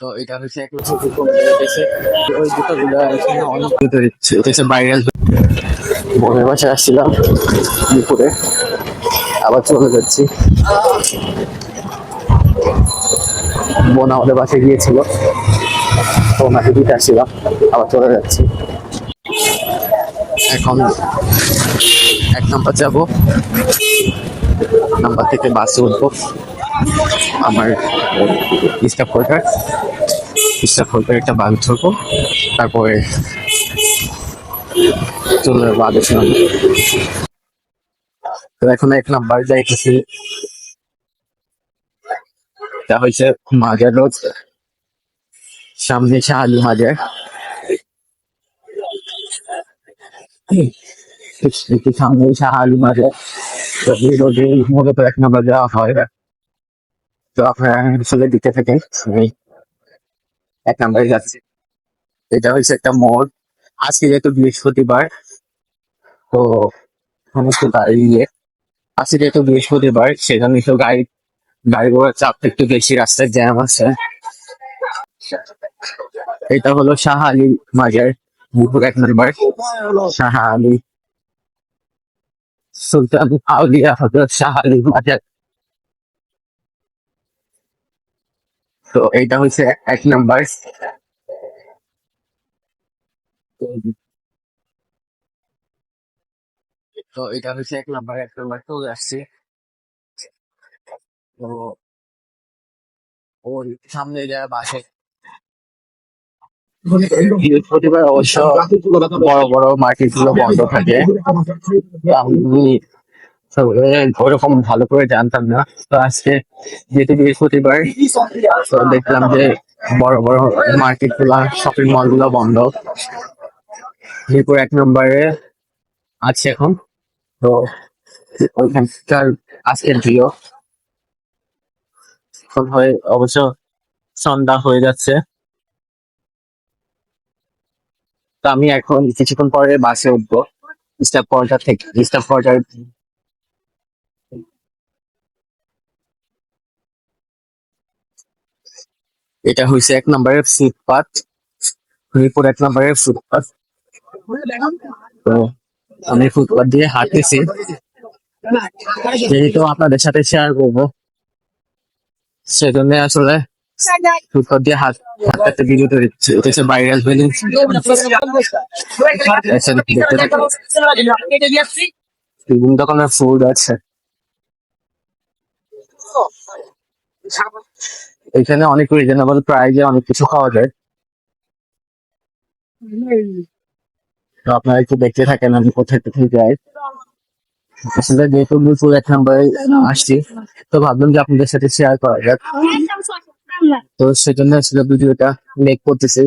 তো এটা হচ্ছে এক হয়েছে ওই জুতোগুলো এখানে অনেক জুতো দিচ্ছে। এটা হচ্ছে ভাইরাল বোনের বাসায় আসছিলাম দুপুরে। আবার চলে যাচ্ছি। বোন আমাদের বাসায় গিয়েছিল। তো ওনাকে দিতে আসছিলাম। আবার চলে যাচ্ছি। এখন এক নাম্বার যাব। নাম্বার থেকে বাসে উঠবো। আমার স্টাফ কোয়ার্টার স্টাফ কোয়ার্টার একটা বাস ধরবো। তারপরে চলে যাব আদেশ তো এখন এক নাম্বার যাইতেছি। এটা হয়েছে মাজার রোড। সামনে শাহালি মাজার। সামনে শাহালি মাজার। তো রোডে মূলত এক নাম্বার যাওয়া হয়। তো আপনারা দিতে থাকেন এক নাম্বারে যাচ্ছি। এটা হচ্ছে একটা মোড় আজকে যেহেতু বৃহস্পতিবার, তো সমস্ত গাড়ি ইয়ে আজকে যেহেতু বৃহস্পতিবার, সেজন্য একটু গাড়ি গাড়ি ঘোড়ার চাপ একটু বেশি, রাস্তায় জ্যাম আছে। এটা হলো শাহ আলী মাজার মুহুর এক নম্বর। শাহ আলী সুলতান আউলিয়া হজরত শাহ আলী মাজার। তো এইটা হচ্ছে এক নাম্বার। তো এটা হচ্ছে এক নাম্বার এক নাম্বার। চলে আসছে। তো ওর সামনে যা বাসে। বৃহস্পতিবার অবশ্য বড় বড় মার্কেটগুলো বন্ধ থাকে। তো তো ওরকম ভালো করে জানতাম না। তো আজকে যেহেতু বৃহস্পতিবার, তো দেখলাম যে বড় বড় মার্কেটগুলা শপিং মলগুলো বন্ধ। মিরপুর এক নম্বরে আছে এখন। তো ওইখানকার আজকের ভিডিও এখন হয়ে, অবশ্য সন্ধ্যা হয়ে যাচ্ছে। তো আমি এখন কিছুক্ষণ পরে বাসে উঠবো। স্টাফ কোয়ার্টার থেকে স্টাফ কোয়ার্টার এটা হয়েছে এক নম্বরের ফুটপাথ মিরপুর এক নম্বরের ফুটপাথ তো আমি ফুটপাথ দিয়ে হাঁটতেছি। যেহেতু আপনাদের সাথে শেয়ার করব, সেজন্য আসলে ফুটপাথ দিয়ে হাত হাঁটাতে ভিডিও তৈরি হচ্ছে এটা ভাইরাল বিল্ডিং বিভিন্ন রকমের ফুড আছে। এখানে অনেক রিজনেবল প্রাইজে অনেক কিছু খাওয়া যায়। তো আপনারা একটু দেখতে থাকেন আমি কোথায় কোথায় যাই। আসলে যেহেতু মিরপুর এক নম্বরে আসছি, তো ভাবলাম যে আপনাদের সাথে শেয়ার করা যাক। তো সেজন্য আসলে ভিডিওটা মেক করতেছি।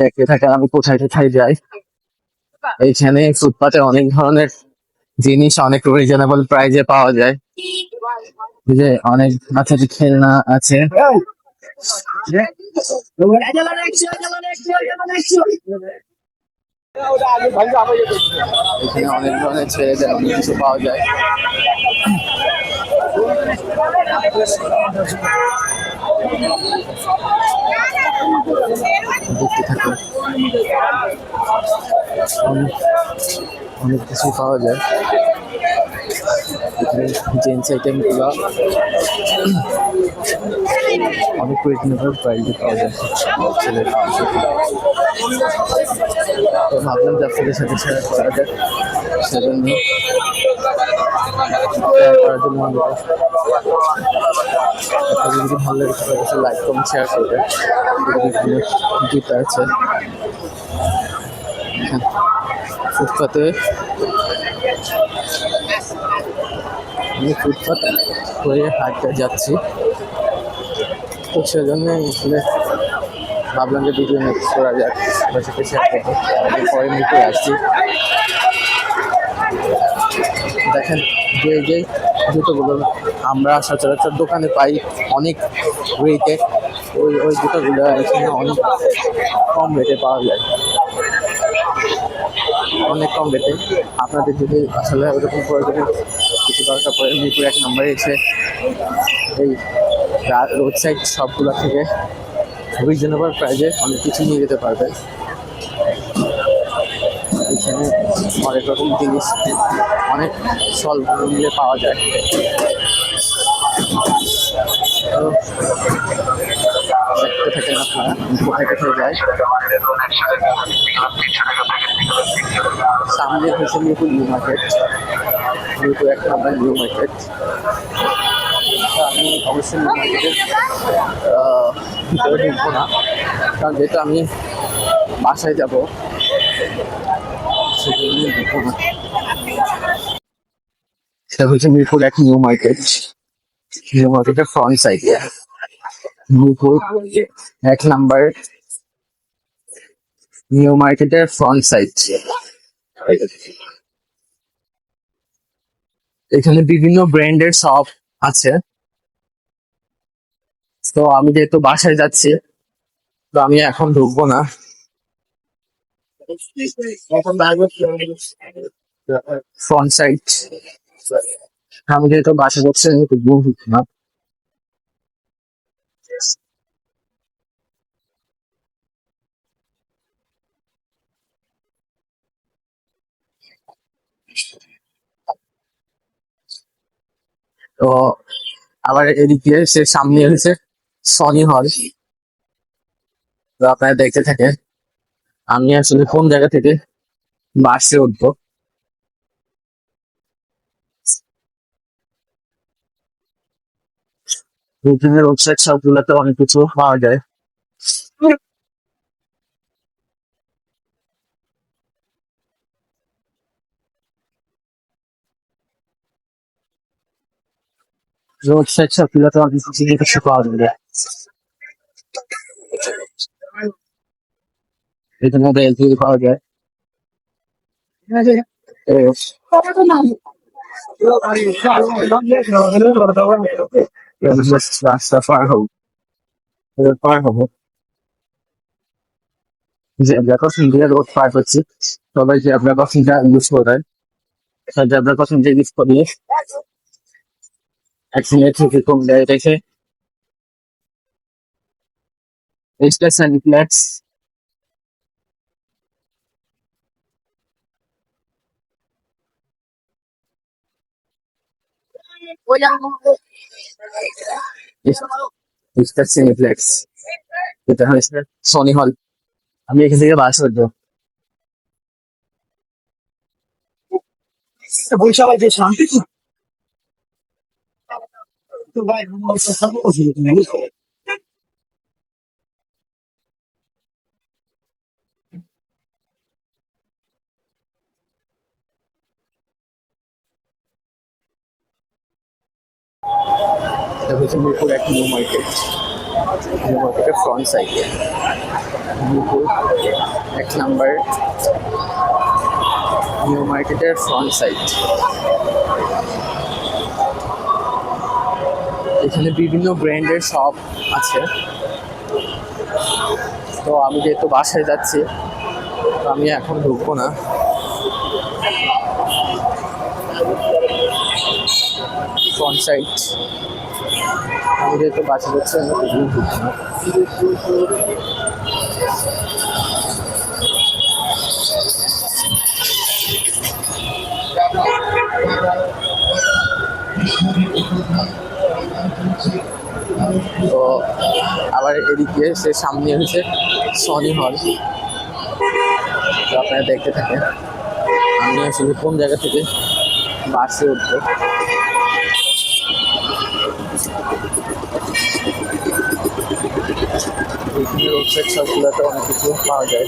দেখতে থাকেন আমি কোথায় কোথায় যাই। এইখানে ফুটপাতে অনেক ধরনের জিনিস অনেক রিজনেবল প্রাইজে পাওয়া যায়। যে অনেক মাথা খেলনা আছে। এখানে অনেক ধরনের ছেলেদের অনেক কিছু পাওয়া যায়। অনেক কিছু পাওয়া যায়। জেন্টস আইটেমগুলো অনেক রিজনেবল প্রাইসে পাওয়া যায়। ছেলের ভাবলাম যে আপনাদের সাথে শেয়ার করা যায় সেজন্য ভালো লাগে লাইক কমেন্ট শেয়ার করবে বিভিন্ন আছে। ফুটপাতে। আমি ফুটপাত হয়ে হাঁটতে যাচ্ছি। তো সেজন্য আসলে ভাবলাম যে ভিডিও নেক্সট করা যাক। আপনার সাথে পরে মিটে আসছি। দেখেন যে যে জুতোগুলো আমরা সচরাচর দোকানে পাই, অনেক রেটে ওই ওই জুতোগুলো এখানে অনেক কম রেটে পাওয়া যায়। অনেক কম রেটে আপনাদের যদি আসলে ওরকম প্রয়োজনে কিছু দরকার পড়ে মিরপুর এক নম্বরে এসে এই রোড সাইড সবগুলো থেকে রিজনেবল প্রাইসে অনেক কিছু নিয়ে যেতে পারবে এখানে অনেক রকম জিনিস, অনেক স্বল্প মূল্যে পাওয়া যায়। তো দেখতে থাকেন আপনারা কোথায় কোথায় যাই? সামনে হচ্ছে মিরপুর নিউ মার্কেট মিরপুর এক নম্বর নিউ মার্কেট আমি অবশ্যই নিউ মার্কেটের ঢুকবো না। কারণ যেহেতু আমি বাসায় যাব, সেজন্য ঢুকবো না। সেটা হচ্ছে মিরপুর এক নিউ মার্কেট নিউ মার্কেটের ফ্রন্ট সাইডে মিরপুর এক নাম্বার নিউ মার্কেটের ফ্রন্ট সাইড এখানে বিভিন্ন ব্র্যান্ডের শপ আছে। তো আমি যেহেতু বাসায় যাচ্ছি, তো আমি এখন ঢুকবো না। ফ্রন্ট সাইড আমি যেহেতু বাসায় যাচ্ছি, আমি ঢুকবো না। তো আবার এদিকে সে সামনে এসেছে সনি হল তো আপনারা দেখতে থাকে আমি আসলে কোন জায়গা থেকে বাসে উঠবো। রুটিনের ওয়েবসাইট সবগুলোতে অনেক কিছু পাওয়া যায়। সাইড সবগুলোতে অনেক কিছু কিছু পাওয়া যায় এখানে বেলপুরি পাওয়া যায় রাস্তা পার হব পার হব যে আমরা কখন দিয়ে রোড পার করছি সবাই যে আমরা কখনটা ইউজ করে যে আমরা কখন যে ইউজ করি অ্যাক্সিডেন্ট থেকে কম দেয় রেখে স্টেশন ফ্ল্যাটস স্টার সিনেপ্লেক্স এটা হচ্ছে সনি হল আমি এখান থেকে বাস করব বৈশাখ যে শান্তি তো ভাই এটা হচ্ছে মিরপুর এক নিউ মার্কেট নিউ মার্কেটের ফ্রন্ট সাইডে মিরপুর এক নাম্বার নিউ মার্কেটের ফ্রন্ট সাইড এখানে বিভিন্ন ব্র্যান্ডের শপ আছে। তো আমি যেহেতু বাসায় যাচ্ছি, তো আমি এখন ঢুকবো না। ফ্রন্ট সাইড আমি যেহেতু বাসায় যাচ্ছি, আমি ঢুকবো না। তো আবার এদিকে সে সামনে হচ্ছে সনি হল তো আপনারা দেখতে থাকেন। আমি আসলে কোন জায়গা থেকে বাসে উঠবো? রোড সবগুলোতে অনেক কিছু পাওয়া যায়।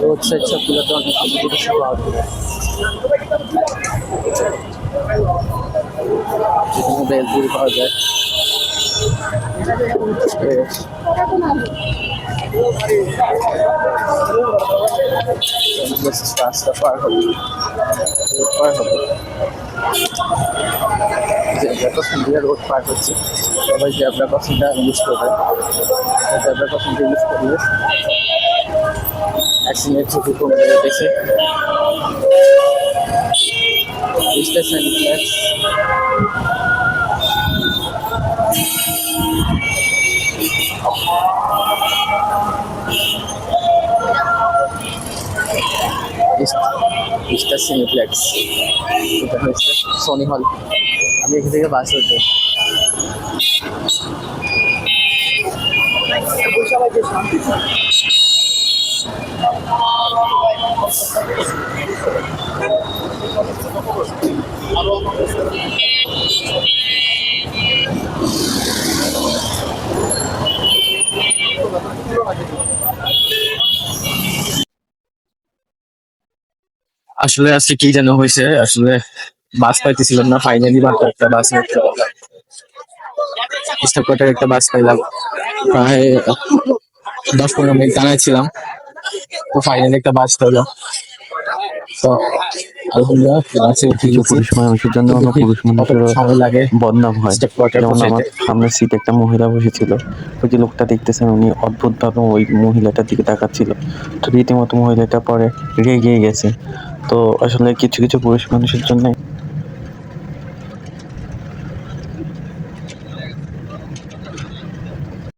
রোড সাইড সবগুলোতে অনেক কিছু কিছু পাওয়া যায় এখানে বেলপুরি পাওয়া যায় রাস্তা পার হবে পার হবে ক্রসিং দিয়ে রোড পার করছি সবাই জেব্রা ক্রসিংটা ইউজ করবে জেব্রা ক্রসিংটা ইউজ করলে অ্যাক্সিডেন্ট ঝুঁকি কমে গেছে স্টেশন ফ্ল্যাক্স স্টার সিনেপ্লেক্স এটা হচ্ছে সোনি হল আমি এখান থেকে বাস উঠবো সবাই আসলে আজকে কি যেন হয়েছে, আসলে বাস পাইতেছিলাম না ফাইনালি মাত্র একটা বাস একটা বাস পাইলাম। প্রায় দশ পনেরো মিনিট দাঁড়ায় ছিলাম তো ফাইনালি একটা বাস পেল তো আলহামদুলিল্লাহ বাসে কিছু পুরুষ মানুষের জন্য অন্য পুরুষ মানুষের লাগে বদনাম হয়। যেমন আমার সিটে একটা মহিলা বসেছিল। ওই যে লোকটা দেখতেছেন উনি অদ্ভুত ভাবে ওই মহিলাটার দিকে তাকাচ্ছিল। তো রীতিমতো মহিলাটা পরে রেগে গেছে। তো আসলে কিছু কিছু পুরুষ মানুষের জন্য